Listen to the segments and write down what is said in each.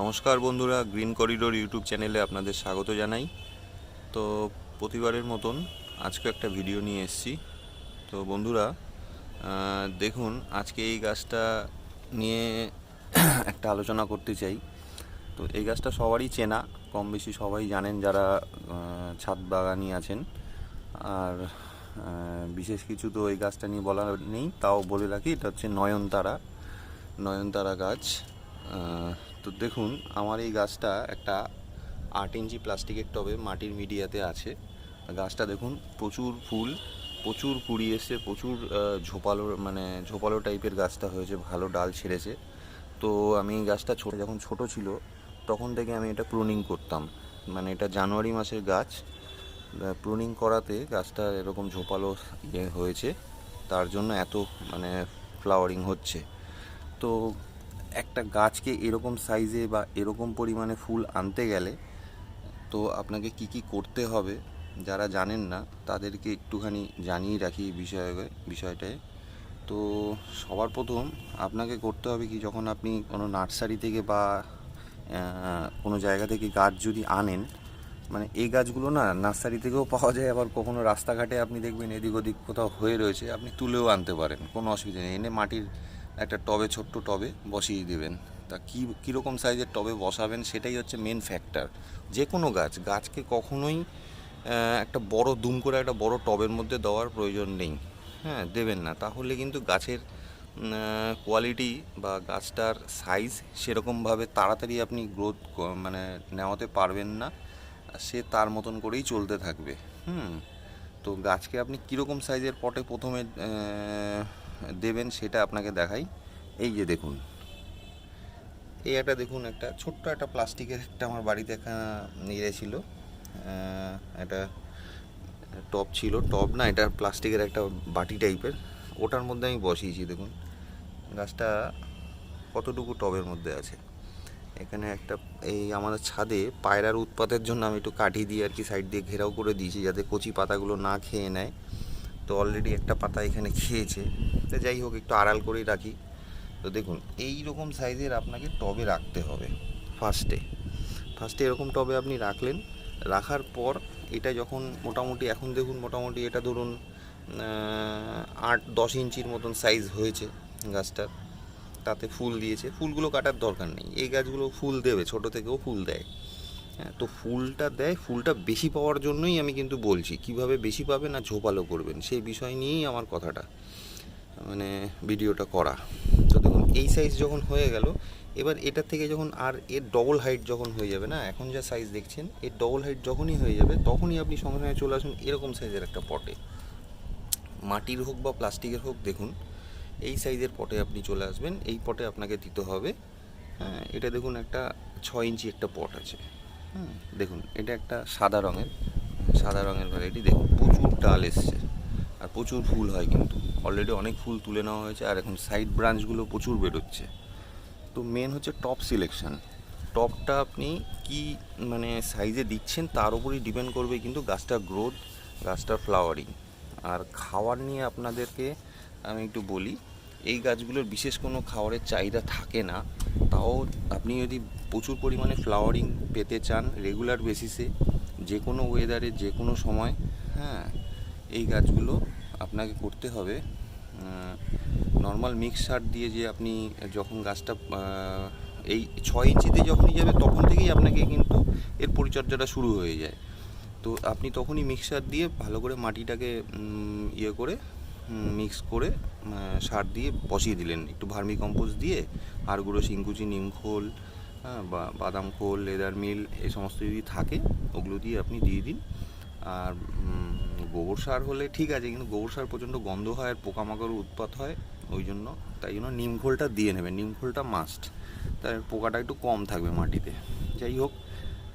নমস্কার বন্ধুরা, green corridor YouTube চ্যানেলে আপনাদের স্বাগত জানাই। তো প্রতিবারের মতন আজকে একটা ভিডিও নিয়ে এসেছি। তো বন্ধুরা দেখুন, আজকে এই গাছটা নিয়ে একটা আলোচনা করতে চাই। তো এই গাছটা সবারই চেনা, কম বেশি সবাই জানেন যারা ছাদ বাগানি আছেন। আর বিশেষ কিছু তো এই গাছটা নিয়ে বলা নেই, তাও বলে রাখি, এটা হচ্ছে নয়নতারা। নয়নতারা গাছ তো দেখুন, আমার এই গাছটা একটা আট ইঞ্চি প্লাস্টিকের টবে মাটির মিডিয়াতে আছে। গাছটা দেখুন, প্রচুর ফুল, প্রচুর কুড়ি এসছে, প্রচুর ঝোপালো মানে ঝোপালো টাইপের গাছটা হয়েছে, ভালো ডাল ছেড়েছে। তো আমি এই গাছটা ছোট, যখন ছোট ছিল, তখন থেকে আমি এটা প্রুনিং করতাম। মানে এটা জানুয়ারি মাসের গাছ। প্রুনিং করাতে গাছটা এরকম ঝোপালো ইয়ে হয়েছে, তার জন্য এত মানে ফ্লাওয়ারিং হচ্ছে। তো একটা গাছকে এরকম সাইজে বা এরকম পরিমাণে ফুল আনতে গেলে তো আপনাকে কি কি করতে হবে যারা জানেন না, তাদেরকে একটুখানি জানিয়ে রাখি এই বিষয়ে, বিষয়টায়। তো সবার প্রথম আপনাকে করতে হবে কি, যখন আপনি কোনো নার্সারি থেকে বা কোনো জায়গা থেকে গাছ যদি আনেন মানে এই গাছগুলো না নার্সারি থেকেও পাওয়া যায়, আবার কখনো রাস্তাঘাটে আপনি দেখবেন এদিক ওদিক কোথাও হয়ে রয়েছে, আপনি তুলেও আনতে পারেন, কোনো অসুবিধা নেই। এনে মাটির একটা টবে, ছোট্ট টবে বসিয়ে দেবেন। তা কী, কীরকম সাইজের টবে বসাবেন সেটাই হচ্ছে মেন ফ্যাক্টর যে কোনো গাছ, গাছকে কখনোই একটা বড় দুম করে একটা বড় টবের মধ্যে দেওয়ার প্রয়োজন নেই। হ্যাঁ দেবেন না। তাহলে কিন্তু গাছের কোয়ালিটি বা গাছটার সাইজ সেরকমভাবে তাড়াতাড়ি আপনি গ্রোথ মানে নেওয়াতে পারবেন না। সে তার মতন করেই চলতে থাকবে। হুম, তো গাছকে আপনি কীরকম সাইজের পটে প্রথমে দেবেন, সেটা আপনাকে দেখাই। এই যে দেখুন। এই একটা দেখুন, একটা ছোট্ট একটা প্লাস্টিকের একটা আমার বাড়িতে একটা নিয়ে ছিল। একটা টপ ছিল। টপ না, এটা প্লাস্টিকের একটা বাটি টাইপের। ওটার মধ্যে আমি বসিয়েছি, দেখুন। গাছটা কতটুকু টবের মধ্যে আছে। এখানে একটা, এই আমাদের ছাদে পায়রার উৎপাতের জন্য আমি একটু কাঠি দিয়ে আর কি সাইড দিয়ে ঘেরাও করে দিয়েছি, যাতে কচি পাতাগুলো না খেয়ে নেয়। তো অলরেডি একটা পাতা এখানে খেয়েছে। তো যাই হোক, একটু আড়াল করেই রাখি। তো দেখুন, এই রকম সাইজের আপনাকে টবে রাখতে হবে ফার্স্টে ফার্স্টে এরকম টবে আপনি রাখলেন, রাখার পর এটা যখন মোটামুটি, এখন দেখুন মোটামুটি এটা ধরুন আট, দশ ইঞ্চির মতন সাইজ হয়েছে গাছটার। তাতে ফুল দিয়েছে। ফুলগুলো কাটার দরকার নেই। এই গাছগুলো ফুল দেবে, ছোট থেকেও ফুল দেয়। হ্যাঁ তো ফুলটা দেয়, ফুলটা বেশি পাওয়ার জন্যই আমি কিন্তু বলছি, কীভাবে বেশি পাবেন না ঝোপালো করবেন, সেই বিষয় নিয়েই আমার কথাটা মানে ভিডিওটা করা। তো দেখুন, এই সাইজ যখন হয়ে গেল, এবার এটা থেকে যখন আর এর ডবল হাইট যখন হয়ে যাবে না, এখন যা সাইজ দেখছেন, এর ডবল হাইট যখনই হয়ে যাবে, তখনই আপনি সঙ্গে সঙ্গে চলে আসুন এরকম সাইজের একটা পটে মাটির হোক বা প্লাস্টিকের হোক, দেখুন, এই সাইজের পটে আপনি চলে আসবেন, এই পটে আপনাকে দিতে হবে হ্যাঁ এটা দেখুন একটা ছয় ইঞ্চি একটা পট আছে। দেখুন, এটা একটা সাদা রঙের সাদা রঙের ভ্যারাইটি দেখুন, প্রচুর ডাল এসছে আর প্রচুর ফুল হয় কিন্তু। অলরেডি অনেক ফুল তুলে নেওয়া হয়েছে আর এখন সাইড ব্রাঞ্চগুলো প্রচুর বেরোচ্ছে। তো মেন হচ্ছে টপ সিলেকশন টপটা আপনি কি মানে সাইজে দিচ্ছেন তার উপরই ডিপেন্ড করবে কিন্তু গাছটার গ্রোথ গাছটার ফ্লাওয়ারিং আর খাওয়ার নিয়ে আপনাদেরকে আমি একটু বলি এই গাছগুলোর বিশেষ কোনো খাবারের চাহিদা থাকে না। তাও আপনি যদি প্রচুর পরিমাণে ফ্লাওয়ারিং পেতে চান রেগুলার বেসিসে যে কোনো ওয়েদারে যে কোনো সময় হ্যাঁ এই গাছগুলো আপনাকে করতে হবে। নর্মাল মিক্স সার দিয়ে যে আপনি যখন গাছটা এই ছয় ইঞ্চিতে যখনই যাবে তখন থেকেই আপনাকে কিন্তু এর পরিচর্যাটা শুরু হয়ে যায়। তো আপনি তখনই মিক্সার দিয়ে ভালো করে মাটিটাকে ইয়ে করে মিক্স করে সার দিয়ে বসিয়ে দিলেন। একটু ভার্মি কম্পোস্ট দিয়ে, আর গুঁড়ো শিংকুচি নিমখোল হ্যাঁ বা বাদাম খোল লেদার মিল এই সমস্ত যদি থাকে, ওগুলো দিয়ে আপনি দিয়ে দিন। আর গোবর সার হলে ঠিক আছে, কিন্তু গোবর সার প্রচণ্ড গন্ধ হয় আর পোকামাকড় উৎপাত হয়, ওই জন্য, তাই জন্য নিম খোলটা দিয়ে নেবেন। নিম খোলটা মাস্ট তার পোকাটা একটু কম থাকবে মাটিতে। যাই হোক,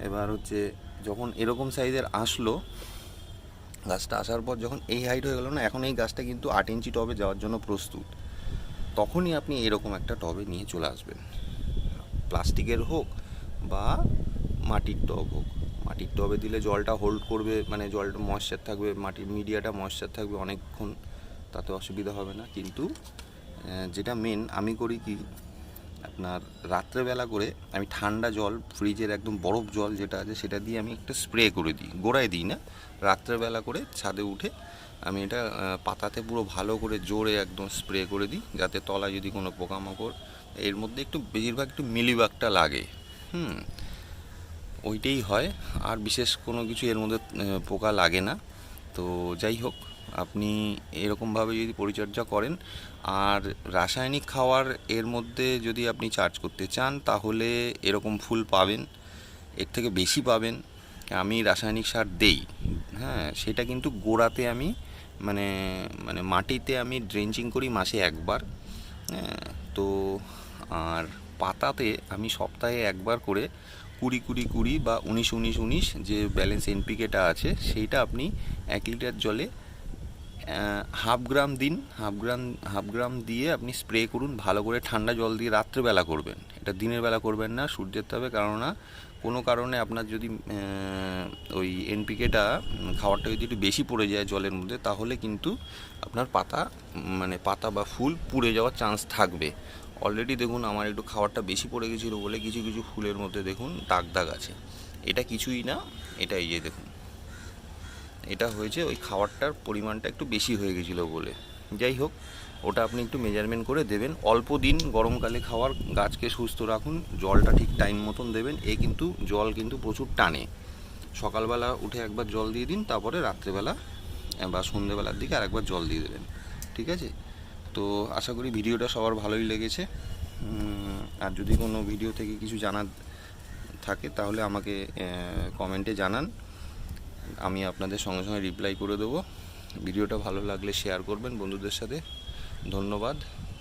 এবার হচ্ছে, যখন এরকম সাইজের আসলো গাছটা আসার পর যখন এই হাইট হয়ে গেল না, এখন এই গাছটা কিন্তু আট ইঞ্চি টবে যাওয়ার জন্য প্রস্তুত। তখনই আপনি এরকম একটা টবে নিয়ে চলে আসবেন। প্লাস্টিকের হোক বা মাটির টব হোক। মাটির টবে দিলে জলটা হোল্ড করবে মানে জলটা ময়েশ্চার থাকবে, মাটির মিডিয়াটা ময়েশ্চার থাকবে অনেকক্ষণ, তাতে অসুবিধা হবে না। কিন্তু যেটা মেন আমি করি কি আপনার রাত্রেবেলা করে আমি ঠান্ডা জল, ফ্রিজের একদম বরফ জল যেটা আছে সেটা দিয়ে আমি একটা স্প্রে করে দিই, গোড়ায় দিই না। রাত্রেবেলা করে ছাদে উঠে আমি এটা পাতাতে পুরো ভালো করে জোরে একদম স্প্রে করে দিই, যাতে তলায় যদি কোনো পোকামাকড়, এর মধ্যে একটু বেশিরভাগ একটু মিলিবাগটা লাগে। হুম, ওইটাই হয়। আর বিশেষ কোনো কিছু এর মধ্যে পোকা লাগে না। তো যাই হোক আপনি এরকমভাবে যদি পরিচর্যা করেন, আর রাসায়নিক খাওয়ার এর মধ্যে যদি আপনি চার্জ করতে চান, তাহলে এরকম ফুল পাবেন, এর থেকে বেশি পাবেন। আমি রাসায়নিক সার দেই হ্যাঁ সেটা কিন্তু গোড়াতে আমি মানে মানে মাটিতে আমি ড্রেঞ্চিং করি মাসে একবার হ্যাঁ তো আর পাতাতে আমি সপ্তাহে একবার করে কুড়ি কুড়ি কুড়ি বা উনিশ উনিশ উনিশ যে ব্যালেন্স এনপিকেটা আছে, সেইটা আপনি এক লিটার জলে হাফ গ্রাম দিন, হাফ গ্রাম হাফ গ্রাম দিয়ে আপনি স্প্রে করুন, ভালো করে ঠান্ডা জল দিয়ে রাত্রেবেলা করবেন। এটা দিনের বেলা করবেন না, সূর্যের তাপে, কেননা কোনো কারণে আপনার যদি ওই এনপিকেটা খাওয়ারটা যদি একটু বেশি পড়ে যায় জলের মধ্যে, তাহলে কিন্তু আপনার পাতা মানে পাতা বা ফুল পুড়ে যাওয়ার চান্স থাকবে। অলরেডি দেখুন, আমার একটু খাবারটা বেশি পড়ে গেছিল বলে কিছু কিছু ফুলের মধ্যে দেখুন দাগ দাগ আছে। এটা কিছুই না, এটা এই যে দেখুন। এটা হয়েছে ওই খাবারটার পরিমাণটা একটু বেশি হয়ে গেছিল বলে। যাই হোক, ওটা আপনি একটু মেজারমেন্ট করে দেবেন। অল্প দিন গরমকালে খাওয়ার গাছকে সুস্থ রাখুন, জলটা ঠিক টাইম মতন দেবেন। এ কিন্তু জল কিন্তু প্রচুর টানে। সকালবেলা উঠে একবার জল দিয়ে দিন, তারপরে রাত্রেবেলা বা সন্ধেবেলার দিকে আরেকবার জল দিয়ে দেবেন। ঠিক আছে? তো আশা করি ভিডিওটা সবার ভালোই লেগেছে। আর যদি কোনো ভিডিও থেকে কিছু জানার থাকে, তাহলে আমাকে কমেন্টে জানান। আমি আপনাদের সঙ্গে সঙ্গে রিপ্লাই করে দেবো। ভিডিওটা ভালো লাগলে শেয়ার করবেন বন্ধুদের সাথে। ধন্যবাদ।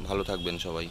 ভালো থাকবেন সবাই।